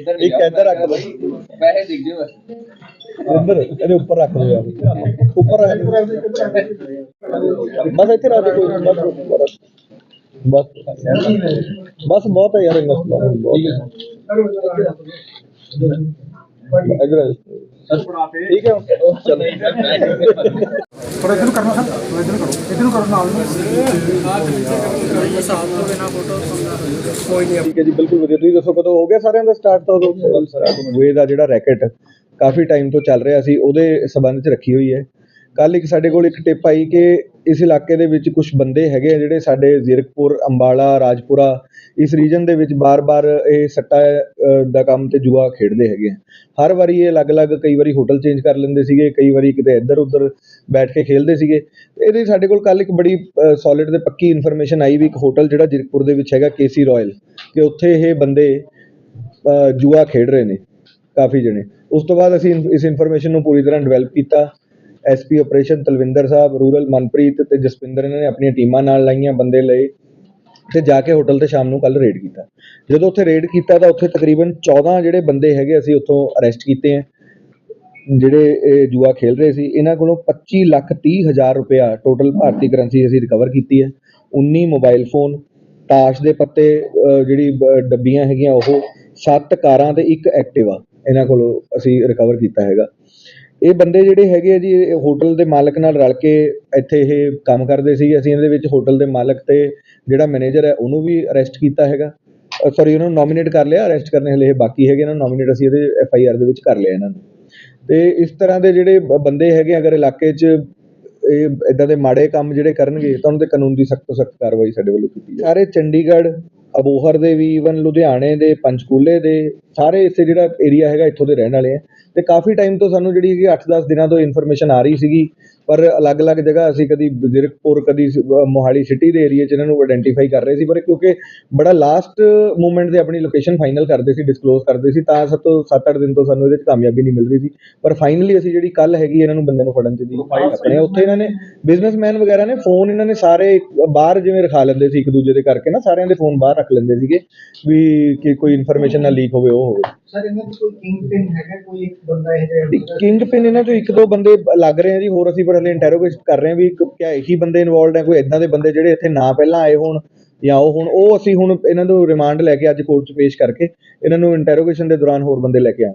ਇੱਧਰ ਇੱਕ ਇੱਧਰ ਰੱਖ ਦੋ ਪੈਸੇ ਦਿਖ ਜਿਓ ਇੱਧਰ ਇਹਦੇ ਉੱਪਰ ਰੱਖ ਦੋ ਯਾਰ ਉੱਪਰ ਰੱਖ ਦਿਓ। ਬਸ ਇੱਥੇ ਰੱਖ ਦੋ ਕੋਈ ਬਸ ਉੱਪਰ ਰੱਖ। ਬਸ ਬਸ ਬਹੁਤ ਹੈ ਯਾਰ ਇੰਨਾ ਸਮਾਨ, ਬਹੁਤ ਹੈ ਇੱਧਰ ਆ ਜਾਓ। ਠੀਕ ਹੈ। ਚਲੋ। ਥੋੜਾ ਇਧਰ ਨੂੰ ਕਰਨਾ ਸਰ। ਥੋੜਾ ਇਧਰ ਨੂੰ ਕਰੋ। ਇਧਰ ਨੂੰ ਕਰੋ ਨਾਲ ਨੂੰ। ਠੀਕ ਹੈ ਜੀ ਬਿਲਕੁਲ ਵਧੀਆ। ਤੁਸੀਂ ਦੱਸੋ ਕਦੋਂ ਹੋ ਗਿਆ ਸਾਰਿਆਂ ਦਾ ਸਟਾਰਟ ਤਾਂ ਉਦੋਂ? ਵੇ ਦਾ ਜਿਹੜਾ ਰੈਕਟ ਕਾਫੀ ਟਾਈਮ ਤੋਂ ਚੱਲ ਰਿਹਾ ਸੀ ਉਹਦੇ ਸਬੰਧ 'ਚ ਰੱਖੀ ਹੋਈ ਹੈ। ਕੱਲ ਇੱਕ ਸਾਡੇ ਕੋਲ ਇੱਕ ਟਿਪ ਆਈ ਕਿ ਇਸ ਇਲਾਕੇ ਦੇ ਵਿੱਚ ਕੁਝ ਬੰਦੇ ਹੈਗੇ ਆ ਜਿਹੜੇ ਸਾਡੇ ਜ਼ੀਰਕਪੁਰ, ਅੰਬਾਲਾ, ਰਾਜਪੁਰਾ, ਇਸ ਰੀਜਨ ਦੇ ਵਿੱਚ ਬਾਰ-ਬਾਰ ਇਹ ਸੱਟਾ ਦਾ ਕੰਮ ਤੇ ਜੂਆ ਖੇਡਦੇ ਹੈਗੇ ਆ। ਹਰ ਵਾਰੀ ਇਹ ਅਲੱਗ-ਅਲੱਗ ਕਈ ਵਾਰੀ ਹੋਟਲ ਚੇਂਜ ਕਰ ਲੈਂਦੇ ਸੀਗੇ, ਕਈ ਵਾਰੀ ਕਿਤੇ ਇੱਧਰ-ਉੱਧਰ ਬੈਠ ਕੇ ਖੇਲਦੇ ਸੀਗੇ। ਇਹਦੇ ਸਾਡੇ ਕੋਲ ਕੱਲ ਇੱਕ ਬੜੀ ਸੋਲਿਡ ਤੇ ਪੱਕੀ ਇਨਫੋਰਮੇਸ਼ਨ ਆਈ ਵੀ ਇੱਕ ਹੋਟਲ ਜਿਹੜਾ ਜ਼ੀਰਕਪੁਰ ਦੇ ਵਿੱਚ ਹੈਗਾ ਕੇਸੀ ਰਾਇਲ ਕਿ ਉੱਥੇ ਇਹ ਬੰਦੇ ਜੂਆ ਖੇਡ ਰਹੇ ਨੇ, ਕਾਫੀ ਜਣੇ। ਉਸ ਤੋਂ ਬਾਅਦ ਅਸੀਂ ਇਨ- ਇਸ ਇਨਫੋਰਮੇਸ਼ਨ ਨੂੰ ਪੂਰੀ ਤਰ੍ਹਾਂ ਡਿਵੈਲਪ ਕੀਤਾ। SP operation Talwinder Sahib rural Manpreet ਤੇ ਜਸਪਿੰਦਰ ਇਹਨਾਂ ਨੇ ਆਪਣੀਆਂ ਟੀਮਾਂ ਨਾਲ ਲਾਈਆਂ ਬੰਦੇ ਲਏ ਤੇ ਜਾ ਕੇ ਹੋਟਲ ਤੇ ਸ਼ਾਮ ਨੂੰ ਕੱਲ ਰੇਡ ਕੀਤਾ। ਜਦੋਂ ਉੱਥੇ ਰੇਡ ਕੀਤਾ ਤਾਂ ਉੱਥੇ ਤਕਰੀਬਨ 14 ਜਿਹੜੇ ਬੰਦੇ ਹੈਗੇ ਅਸੀਂ ਉੱਥੋਂ ਅਰੈਸਟ ਕੀਤੇ ਆ ਜਿਹੜੇ ਇਹ ਜੂਆ ਖੇਲ ਰਹੇ ਸੀ, ਇਹਨਾਂ ਕੋਲੋਂ 25 ਲੱਖ 30 ਹਜ਼ਾਰ ਰੁਪਇਆ ਟੋਟਲ ਭਾਰਤੀ ਕਰੰਸੀ ਅਸੀਂ ਰਿਕਵਰ ਕੀਤੀ ਹੈ। 19 ਮੋਬਾਈਲ ਫੋਨ ਤਾਸ਼ ਦੇ ਪੱਤੇ ਜਿਹੜੀ ਡੱਬੀਆਂ ਹੈਗੀਆਂ, ਉਹ ਸੱਤ ਕਾਰਾਂ ਤੇ ਇੱਕ ਐਕਟਿਵਾ ਇਹਨਾਂ ਕੋਲੋਂ ਅਸੀਂ ਰਿਕਵਰ ਕੀਤਾ ਹੈਗਾ। ਇਹ ਬੰਦੇ ਜਿਹੜੇ ਹੈਗੇ ਆ ਜੀ, ਇਹ ਹੋਟਲ ਦੇ ਮਾਲਕ ਨਾਲ ਰਲ ਕੇ ਇੱਥੇ ਇਹ ਕੰਮ ਕਰਦੇ ਸੀ ਅਸੀਂ ਇਹਦੇ ਵਿੱਚ ਹੋਟਲ ਦੇ ਮਾਲਕ ਅਤੇ ਜਿਹੜਾ ਮੈਨੇਜਰ ਹੈ, ਉਹਨੂੰ ਵੀ ਅਰੈਸਟ ਕੀਤਾ ਹੈਗਾ। ਸੋਰੀ ਉਹਨਾਂ ਨੂੰ ਨੋਮੀਨੇਟ ਕਰ ਲਿਆ। ਅਰੈਸਟ ਕਰਨੇ ਹਲੇ ਇਹ ਬਾਕੀ ਹੈਗੇ ਇਹਨਾਂ ਨੂੰ ਨੋਮੀਨੇਟ ਅਸੀਂ ਇਹਦੇ ਐਫ ਆਈ ਆਰ ਦੇ ਵਿੱਚ ਕਰ ਲਿਆ ਇਹਨਾਂ ਨੂੰ। ਅਤੇ ਇਸ ਤਰ੍ਹਾਂ ਦੇ ਜਿਹੜੇ ਬੰਦੇ ਹੈਗੇ ਅਗਰ ਇਲਾਕੇ 'ਚ ਇਹ ਇੱਦਾਂ ਦੇ ਮਾੜੇ ਕੰਮ ਜਿਹੜੇ ਕਰਨਗੇ, ਤਾਂ ਉਹਨਾਂ ਦੇ ਕਾਨੂੰਨ ਦੀ ਸਖਤ ਤੋਂ ਸਖਤ ਕਾਰਵਾਈ ਸਾਡੇ ਵੱਲੋਂ ਕੀਤੀ ਜਾਏ ਸਾਰੇ ਚੰਡੀਗੜ੍ਹ, ਅਬੋਹਰ ਦੇ ਵੀ ਈਵਨ ਲੁਧਿਆਣੇ ਦੇ, ਪੰਚਕੂਲੇ ਦੇ ਸਾਰੇ ਇਸੇ ਜਿਹੜਾ ਏਰੀਆ ਹੈਗਾ ਇੱਥੋਂ ਦੇ ਰਹਿਣ ਵਾਲੇ ਆ। ਤੇ ਕਾਫੀ ਟਾਈਮ ਤੋਂ ਸਾਨੂੰ ਜਿਹੜੀ ਕਿ 8-10 ਦਿਨਾਂ ਤੋਂ ਇਨਫੋਰਮੇਸ਼ਨ ਆ ਰਹੀ ਸੀਗੀ ਪਰ ਅਲੱਗ-ਅਲੱਗ ਜਗ੍ਹਾ ਅਸੀਂ ਕਦੀ ਜ਼ਿਰਕਪੁਰ ਕਦੀ ਮੋਹਾਲੀ ਸਿਟੀ ਦੇ ਏਰੀਆ 'ਚ ਇਹਨਾਂ ਨੂੰ ਆਇਡੈਂਟੀਫਾਈ ਕਰ ਰਹੇ ਸੀ ਪਰ ਕਿਉਂਕਿ ਬੜਾ ਲਾਸਟ ਮੂਮੈਂਟ ਤੇ ਆਪਣੀ ਲੋਕੇਸ਼ਨ ਫਾਈਨਲ ਕਰਦੇ ਸੀ ਡਿਸਕਲੋਜ਼ ਕਰਦੇ ਸੀ ਤਾਂ ਸਭ ਤੋਂ 7-8 ਦਿਨ ਤੋਂ ਸਾਨੂੰ ਇਹਦੇ 'ਚ ਕਾਮਯਾਬੀ ਨਹੀਂ ਮਿਲ ਰਹੀ ਸੀ। ਪਰ ਫਾਈਨਲੀ ਅਸੀਂ ਜਿਹੜੀ ਕੱਲ ਹੈਗੀ ਇਹਨਾਂ ਨੂੰ ਬੰਦੇ ਨੂੰ ਫੜਨ 'ਚ ਦੀ ਆਪਣੇ ਉੱਥੇ ਇਹਨਾਂ ਨੇ ਬਿਜ਼ਨਸਮੈਨ ਵਗੈਰਾ ਨੇ ਫੋਨ ਇਹਨਾਂ ਨੇ ਸਾਰੇ ਬਾਹਰ ਜਿਵੇਂ ਰਖਾ ਲੈਂਦੇ ਸੀ ਇੱਕ ਦੂਜੇ ਦੇ ਕਰਕੇ ਨਾ ਸਾਰਿਆਂ ਦੇ ਫੋਨ ਬਾਹਰ ਰੱਖ ਲੈਂਦੇ ਸੀਗੇ ਵੀ ਕਿ ਕੋਈ ਇਨਫੋਰਮੇਸ਼ਨ ਨਾ ਲੀਕ ਹੋਵੇ ਉਹ ਹੋਵੇ ਸਰ ਇਹਨਾਂ ਦਾ ਕੋਈ ਕਿੰਗ ਪਿਨ ਹੈਗਾ? ਕੋਈ ਇੱਕ ਬੰਦਾ ਇਹ ਜਿਹੜਾ ਕਿੰਗ ਪਿਨ ਇਹਨਾਂ ਚੋਂ ਇੱਕ ਦੋ ਬੰਦੇ ਲੱਗ ਰਹੇ ਆ ਜੀ ਹੋਰ ਅਸੀਂ ਪਰ ਹਲੇ ਇੰਟਰੋਗੇਟ ਕਰ ਰਹੇ ਹਾਂ ਵੀ ਕਿਆ ਇਹੀ ਬੰਦੇ ਇਨਵੋਲਡ ਹੈ ਕੋਈ ਇਦਾਂ ਦੇ ਬੰਦੇ ਜਿਹੜੇ ਇੱਥੇ ਨਾ ਪਹਿਲਾਂ ਆਏ ਹੋਣ ਜਾਂ ਉਹ ਹੁਣ ਉਹ ਅਸੀਂ ਹੁਣ ਇਹਨਾਂ ਨੂੰ ਰਿਮਾਂਡ ਲੈ ਕੇ ਅੱਜ ਕੋਰਟ 'ਚ ਪੇਸ਼ ਕਰਕੇ ਇਹਨਾਂ ਨੂੰ ਇੰਟਰੋਗੇਸ਼ਨ ਦੇ ਦੌਰਾਨ ਹੋਰ ਬੰਦੇ ਲੈ ਕੇ ਆਵਾਂਗੇ।